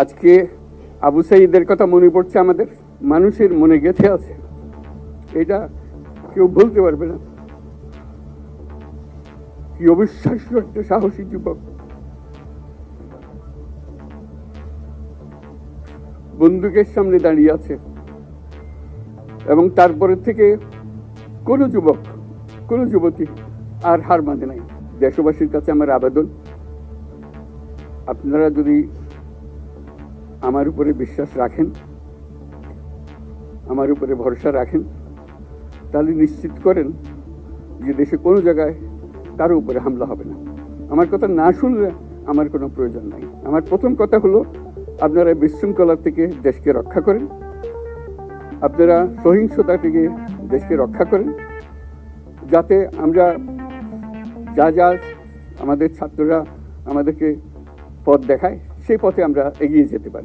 আজকে আবু সাইদের কথা মনে পড়ছে, আমাদের মানুষের মনে গেঁথে আছে। এটা কেউ বলতে পারবে না। কি অবিশ্বাস্য একটা সাহসী যুবক। বন্দুকের সামনে দাঁড়িয়ে আছে এবং তারপরে থেকে কোনো যুবক, কোনো যুবতী আর হার মানে নাই। দেশবাসীর কাছে আমার আবেদন। আপনারা যদি আমার উপরে বিশ্বাস রাখেন, আমার উপরে ভরসা রাখেন, তাহলে নিশ্চিত করেন যে দেশে কোনো জায়গায় কারও উপরে হামলা হবে না। আমার কথা না শুনলে আমার কোনো প্রয়োজন নাই। আমার প্রথম কথা হলো, আপনারা বিশৃঙ্খলা থেকে দেশকে রক্ষা করেন। আপনারা সহিংসতা থেকে দেশকে রক্ষা করেন। যাতে আমরা যা যা আমাদের ছাত্ররা আমাদেরকে পথ দেখায়, সেই পথে আমরা এগিয়ে যেতে পারি।